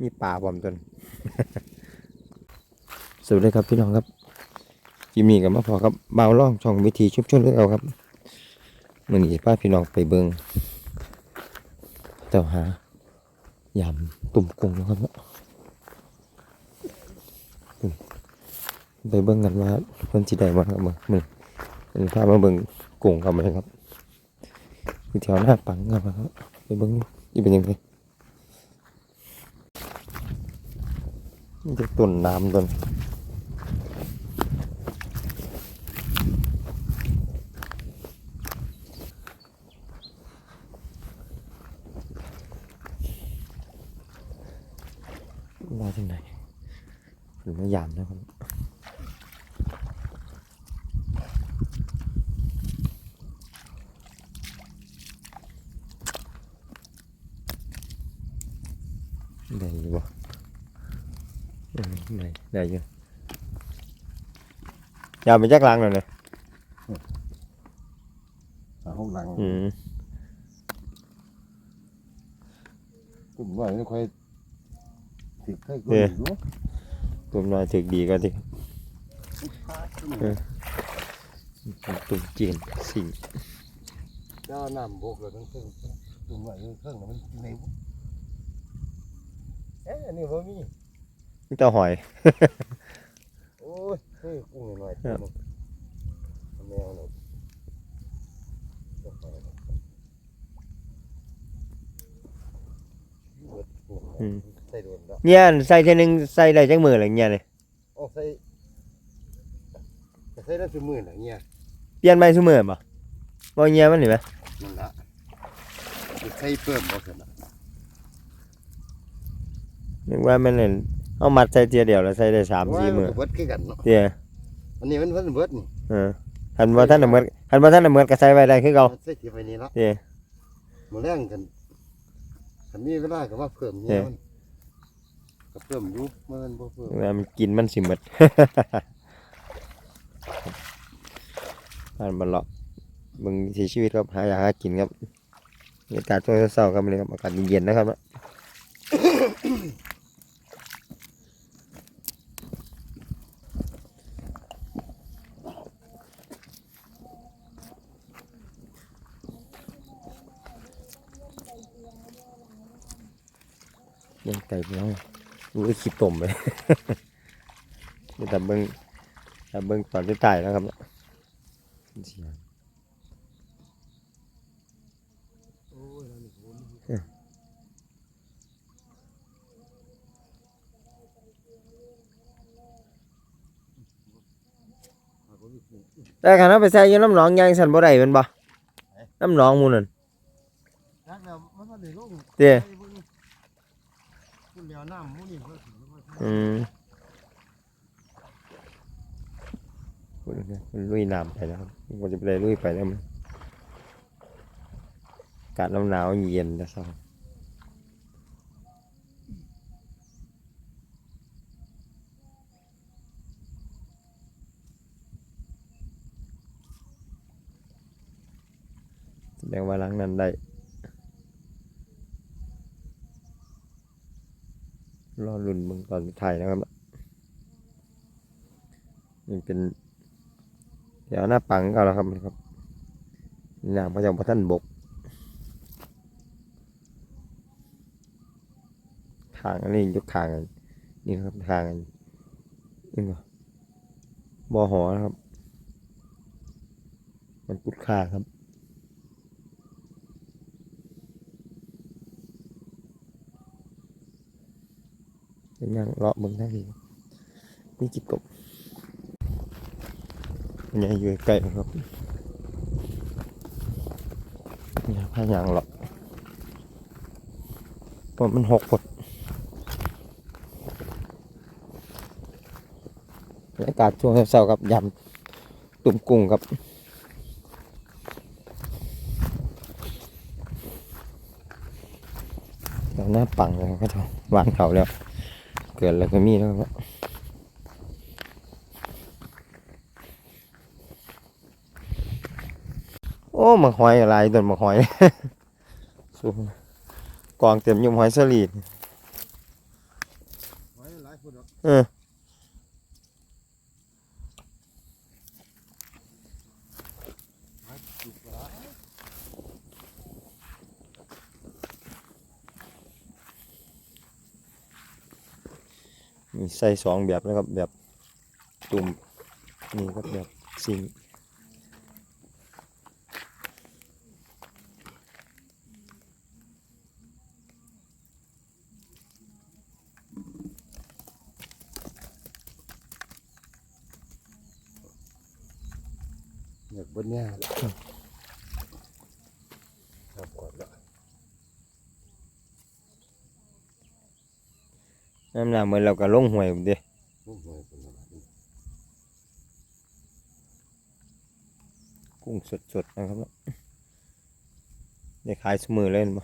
มีป่าบอมจนสวัสดีครับพี่น้องครับกิมมี่กับมาพอครับเบาล่องช่องวิธีชุบชนเลือกเอาครับมือนี้พาพี่น้องไปเบิงเต่าหายำตุ่มกุ้งนะครับอืมไปเบิ่งกันว่าเพิ่นสิได้บ่ครับมึงมึงมึงพามาเบิ่งกุ้งกันมาเลยครับอยู่แถวหน้าปังครับครับไปเบิ่งนี่เป็นยังไง จะต้นน้ำต้นมาจากไหนหรือมายามนะครับได้อยู่บ่ อืมได้ได้อยู่ยามไปจักหลังหน่อยเลยหาห้องหลังอืมตุ่มว่าไม่ค่อยติ เจ้าน้ำบกเลยทั้งเครื่องตุ่มว่าเครื่องมันในเอ๊ะอันนี้บ่มีนี่เต่าหอย โอ้ยเฮ้ยกุ้งหน่อยครับ แมวหน่อยใส่โดนแล้วเนี่ยใส่เท่านึงใส่ได้จังมืออะไรเงี้ยเลยโอ้ใส่ใส่ได้ถึงมื่นอะไรเงี้ยเปลี่ยนไปซุมือบ่บ่เงี้ยมันนี่ไหมนั่นละใส่เพิ่มบ่เสร็จละนึกว่ามันเนี่ย เอามัดใส่เทียเดียวแล้วใส่ได้สามสี่มือเบิดคือกันเนาะเตี้ยอันนี้มันเพิ่นเบิดนี่เออหันว่าท่านน่ะเหมือนหันว่าท่านน่ะเหมือนก็ใส่ไว้ได้คือเก่าใส่ที่ไปนี่ละเตี้ยมาแรงกันคันนี้เวลาก็ว่าเพิ่มเอ๊ะเนี่ยมันก็เพิ่มอยู่มันบ่เพิ่มว่ามันกินมันสิหมดอันบันเลาะมึงสีชีวิตครับหาอยากหากินครับบรรยากาศช่วงเช้าๆครับนี่ครับอากาศเย็นๆนะครับ ยังไก่พี่น้องรู้ไอ้ขี้ตมเลยนี่แต่เบิ้งแต่เบิ้งตอนที่ตายแล้วครับเสียงแต่คันเอาไปใส่อยังน้ำหนองยางสันบ่ได้แมันบ่น้ำหนองหมูนั่นนักแล้วมันก็ได้ลงเด้คุณเดียว น้ำมูนี่เพิ่นถึงแล้วก็อืมลยมันลุยน้ำไปแล้วครับมันจะไปได้ลุยไปแล้วมันอากาศหนาวๆเย็นจะเศร้าแสดงว่าหล้างนั้นได้ รอรุ่นเบิ่งตอนถ่ายนะครับนี่เป็นแถวหน้าปังเอาแล้วครับนะครับนี่น้ำพระเจ้าพระท่านบก ทางอันนี้ยกทางอันนี่ครับทางอันนี่ก็บอหอครับ มันกุดค่าครับ เป็นยังเลาะเบิ่งทั้งทีมีจิตกบมันยังอยู่ใกล้ครับนี่ผ้ายางเลาะเพราะมันหกปดบรรยากาศช่วงเช้าๆครับยำตุ่มกุ้งครับเดี๋ยวหน้าปังเลยครับวางเขาแล้ว เกิดอะไรก็มีแล้วครับโอ้มะหอยอะไรต้นมะหอยสูงกองเต็มยุ่มหอยสลีดเออมี ใส่สองแบบนะครับ แบบตุ่มนี่ครับแบบซิงอยากบนเนี่ยละครับก่อนละ น้ำหนาเหมือนเราก็ลงหวยเด้นุ่มหน่อยเป็นอะไรนี่กุ้งสดๆนะครับได้ขายสมือเล่นบ่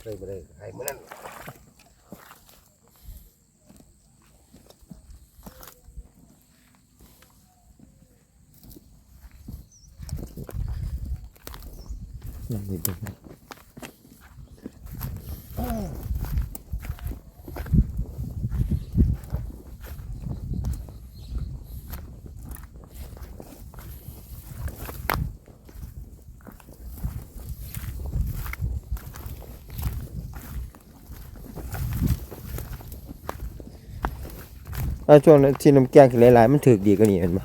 เคยมาได้ใครเมื่อนั้นยังมีเบิ่ ถ้าช่วงนั้นที่น้ำแกงคือหลายๆมันถือดีกว่านี้เห็นปะ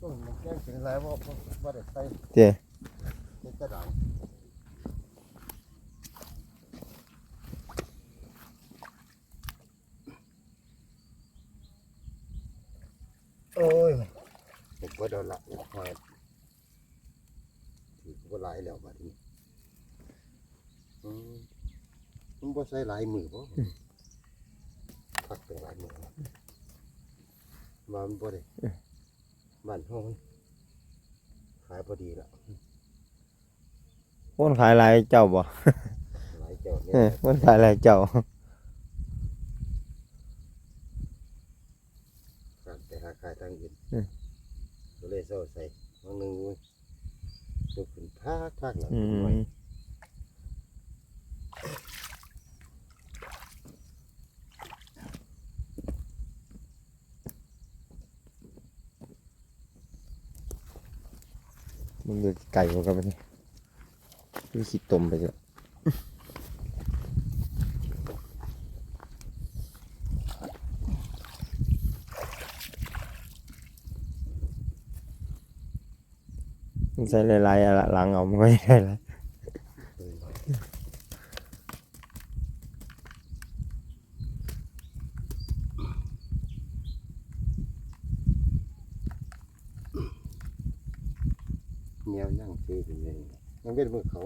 ต้นมันแก้งเป็นอะไรว่าว่าได้ใส่เจ้ในกระดานโอ้ยเห็นว่าโดนละหอยถือว่าหลายแล้วบัดนี้อื มมันบ่ใส่หลายมือบ่พักเป็นหลายมือนะมามันบ่ได้บ้านห้องขายพอดีละคนขายหลายเจ้าบ่หลายเจ้าเนี่เอยอคนขายหลายเจ้าการไปหาขายทางอื่นอืมก็เลยเศร้าใส่วันหนึ่งลุกขึ้นพากพากหลังอืหน่อย มมึงเลือก ไก่มากันไปนี่ดูสิตมไปเลยใส่หลายๆหลังเอาไม่ได้แล้ว เนียวนั่งเจเป็นยังยังเป็นมือเขา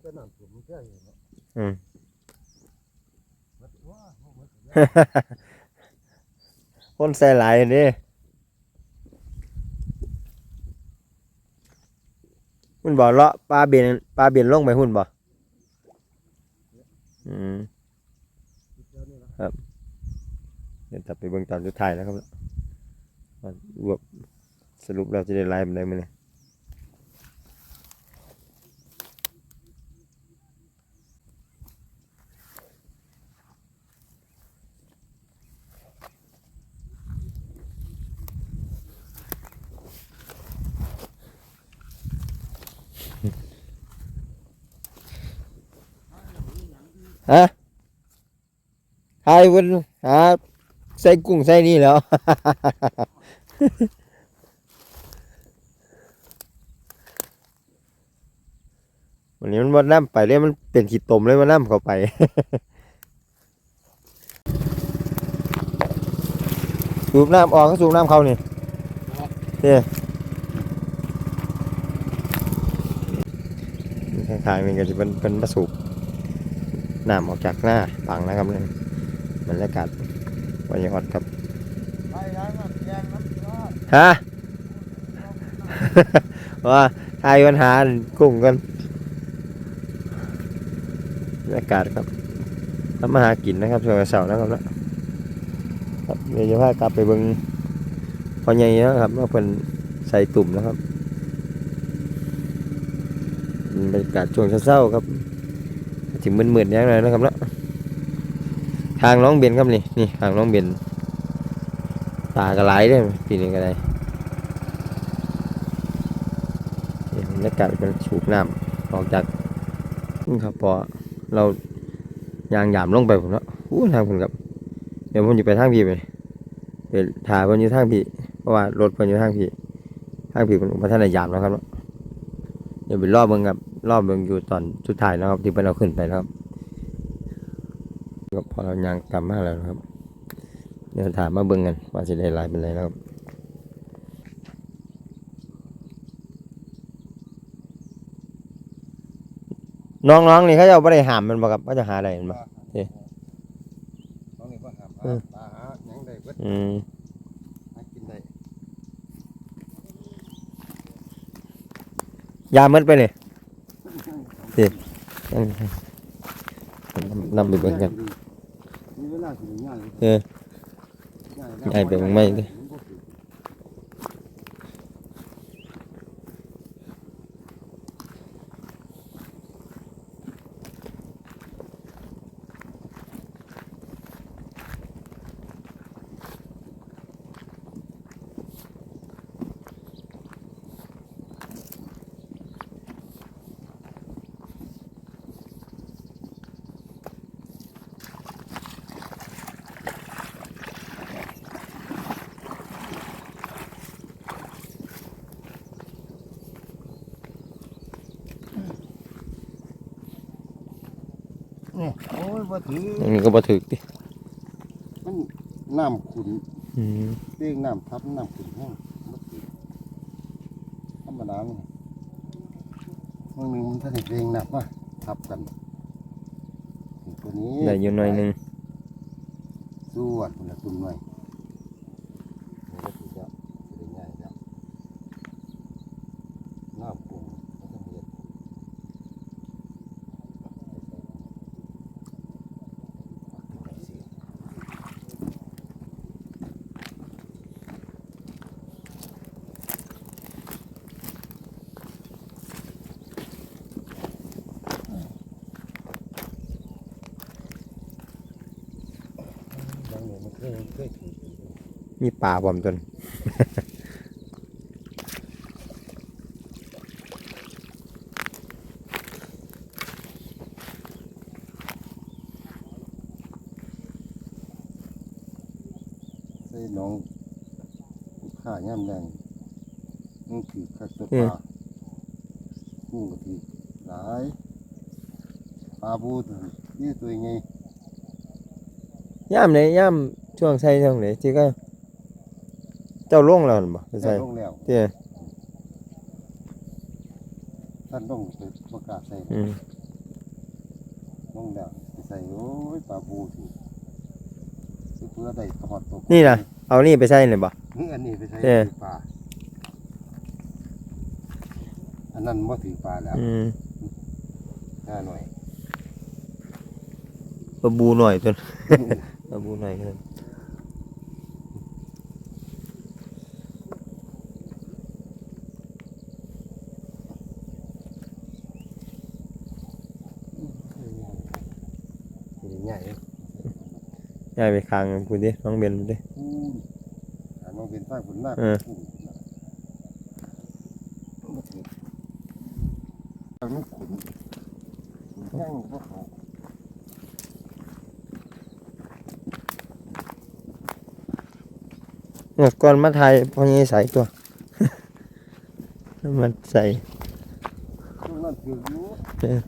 เนี่ยที่จะนั่งผมแค่อยู่เนาะอืมวัดว่าเขาวัดคนใส่หลายอันนี่หุ่นบ่เลาะปลาเบียนปลาเบียนลงไปหุ่นบ่อืมเจ้านี่ละเดี๋ยวตัดไปเบิ่งตอนสุดท้ายแล้วครับว่ารวบสรุปเราจะได้ไล่มันได้ไหมเนี่ย ฮะใครวันหาใส่กุ้งใส่นี่แล้ว วันนี้มันวัดน้ำไปเลยมันเป็นขีดตมเลยวัดน้ำเข้าไปสูบน้ำออกก็สูบน้ำเข้านี่เนี่ยข้างๆนี่ก็จะเป็นเป็นประสูบ น้ำออกจากหน้าปังนะครับนี่บรรยากาศบรรยากาศครับฮะว่าทายปัญหากุ้งกันบรรยากาศครับทำมาหากินนะครับช่วงเสาร์นะครับนะครับเดี๋ยวจะพากลับไปเบิ่งพอใหญ่นะครับว่าเพิ่นใส่ตุ่มนะครับบรรยากาศช่วงเช้าๆครับ ถึงมืดๆอย่างไรนะครับเนาะทางน้องเบนครับนี่นี่ทางน้องเบนตากระไหลได้ปีนี้ก็ได้นี่บรรยากาศเป็นสูบน้ำออกจากนี่ครับพอเรายางหยามลงไปผมแล้วอู้ทางผมครับเดี๋ยวผมจะไปทางพี่ไปเดี๋ยวถ่ายผมอยู่ทางพี่เพราะว่ารถผมอยู่ทางพี่ทางพี่มันมาท่านได้ยามแล้วครับเนาะเดี๋ยวไปรอบเบิ่งครับ รอบเบิ่งอยู่ตอนสุดท้ายนะครับที่เป็นเราขึ้นไปแล้วครับก็พอเรายางกลับมาแล้วนะครับเดี๋ยวถามมาเบิ่งกันว่าจะได้หลายเป็นไรแล้วครับน้องๆนี่เขาจะเอาไปได้หามมันบ่ครับเขาจะหาอะไรมันบ่น้องนี่ก็หาอืมปลาหาหยังได้เบิดอืมหากินได้ยามันไปเลย นำไปเบิ่งกัน มีเวลาสิได้ย่างเออย่างไปเบิ่งไม้เด้นี่โอ้ยบ่ถืออันนี้ก็บ่ถึกดิมันน้ำขุนอืมเรียกน้ำทับน้ำขุนแห้งบ่ถือธรรมดามันมันหนึงมันถ้าได้เรียงน้ำมาทับกันนี่ตัวนี้ได้อยู่หน่อยหนึง สู้อะคุณละตุ่มหน่อยนี่ก็ถือจะจะได้ง่ายแล้วน้ำปรุงก็ต้องเรียน บาง เนี่ยมันเคยเคยถือมีปลาบ่อมจน ใส่น้องข้าย่ำแรงมันถือคักตัวอืปมลากุ้งก็ถือหลายปลาบูถือนี่ตัวไง ย่ามไหนย่ามช่วงใส่ช่วงไหนที่ก็ เจ้าล่วงแล้วนั่นบ่ใส่ลงแล้วเตี้ยท่านต้องไปประกาศใส่อืมลงแล้วไปใส่โอ้ยปลาบูถือเพื่อได้ทอดตกนี่นะเอานี่ไปใส่เลยบ่ นี่อันนี้ไปใส่เออ ถือปลาอันนั้นไม่ถือปลาแล้วอืมห้าหน่อยปลาบูหน่อยจนปลาบูหน่อยกันใหญ่ย้ายไปคางกูดิน้องเบนดิพูนอันมองเป็นฝ้ายฝนหน้า เออ มันขุนแห้งพวกเขา งดก่อนมาไทยพอนี้ใส่ตัว มันใส่ช่วงนั้นถืออยู่เออ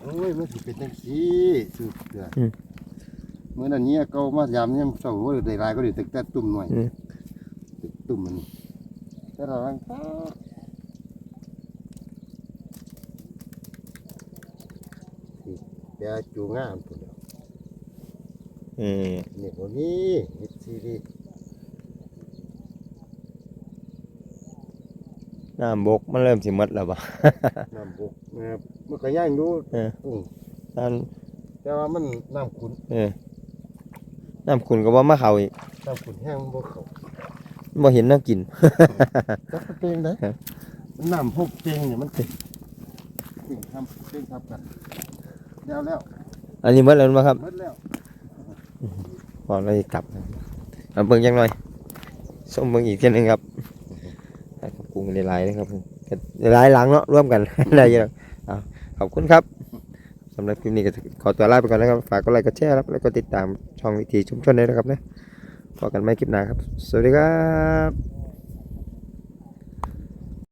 โอ้ยมันถือเป็นจังสีสืบเดือดเมื่อนั้นเนี้ยเก่ามายามเนี่ยเศร้าว่าได้หลายก็ได้ตึกแต่ตุ่มหน่อยอืมตึกตุ่มมันแต่ละหลังฟ้าสิ แต่จูงามพุ่นเดียวอืมนี่บ่มีมิดซีรีน้ำบกมันเริ่มสิหมดแล้วบ่ น้ำบกนะครับมันก็ย่างอยู่เออ อืมนั่นแต่ว่ามันน้ำขุนเออน้ำคุณก็บ่มาเข้าอีกน้ำขุนแห้งมันบ่เข้าบ่เห็นน้ำกิน จักมันเป็นได้ครับมันน้ำพกเจงเนี่ยมันเป็นเจงทำเจงทับกัน แล้วแล้วอันนี้หมดแล้วบ่ครับหมดแล้วพอเราจะกลับเอาเบิ่งจังหน่อยส้มเบิ่งอีกเทียหนึงครับให้กับกุ้งหลายๆเลยครับก็หลายหลังเนาะร่วมกันได้อยังเอาขอบคุณครับสำหรับคลิปนี้ก็ขอตัวลาไปก่อนนะครับ ฝากกดไลค์กดแชร์ครับแล้วก็ติดตามช่องวิถีชุมชนด้วยนะครับนะพบกันใหม่คลิปหน้าครับ สวัสดีครับ